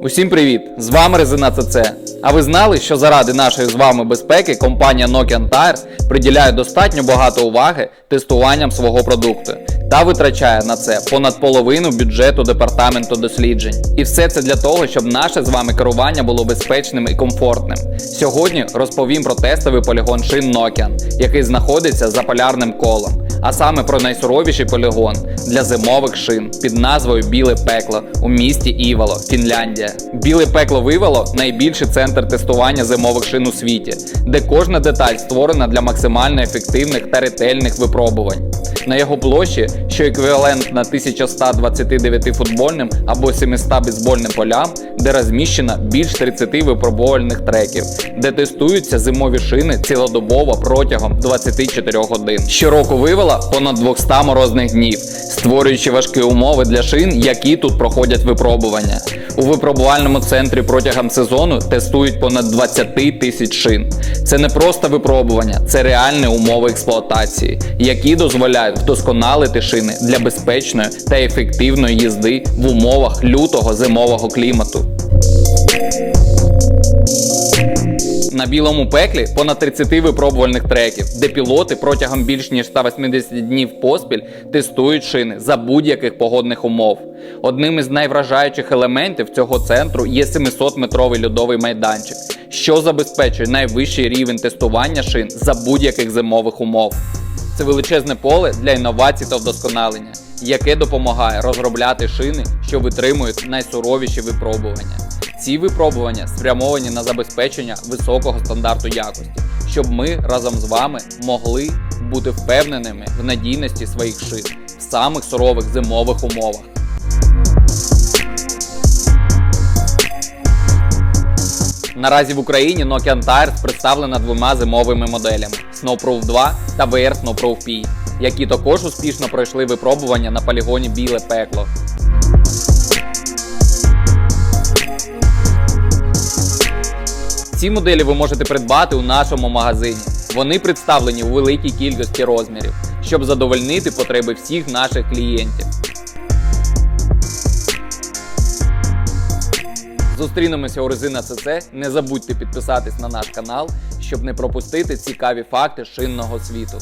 Усім привіт! З вами Резина ЦЦ. А ви знали, що заради нашої з вами безпеки компанія Nokian Tires приділяє достатньо багато уваги тестуванням свого продукту та витрачає на це понад половину бюджету департаменту досліджень. І все це для того, щоб наше з вами керування було безпечним і комфортним. Сьогодні розповім про тестовий полігон шин Nokian, який знаходиться за полярним колом а саме про найсуровіший полігон для зимових шин під назвою Біле пекло у місті Івало, Фінляндія. Біле пекло вивело найбільший центр тестування зимових шин у світі, де кожна деталь створена для максимально ефективних та ретельних випробувань. На його площі, що еквівалентна 1129 футбольним або 700 бейсбольним полям, де розміщено більш 30 випробувальних треків, де тестуються зимові шини цілодобово протягом 24 годин. Щороку вивела понад 200 морозних днів, створюючи важкі умови для шин, які тут проходять випробування. У випробувальному центрі протягом сезону тестують понад 20 тисяч шин. Це не просто випробування, це реальні умови експлуатації, які дозволяють вдосконалити шини для безпечної та ефективної їзди в умовах лютого зимового клімату. На білому пеклі понад 30 випробувальних треків, де пілоти протягом більш ніж 180 днів поспіль тестують шини за будь-яких погодних умов. Одним із найвражаючих елементів цього центру є 700-метровий льодовий майданчик, що забезпечує найвищий рівень тестування шин за будь-яких зимових умов. Це величезне поле для інновацій та вдосконалення, яке допомагає розробляти шини, що витримують найсуровіші випробування. Ці випробування спрямовані на забезпечення високого стандарту якості, щоб ми разом з вами могли бути впевненими в надійності своїх шин в самих сурових зимових умовах. Наразі в Україні Nokian Tires представлена двома зимовими моделями Snowproof 2 та VR Snowproof P, які також успішно пройшли випробування на полігоні Біле пекло. Ці моделі ви можете придбати у нашому магазині. Вони представлені у великій кількості розмірів, щоб задовольнити потреби всіх наших клієнтів. Зустрінемося у Резина СС. Не забудьте підписатись на наш канал, щоб не пропустити цікаві факти шинного світу.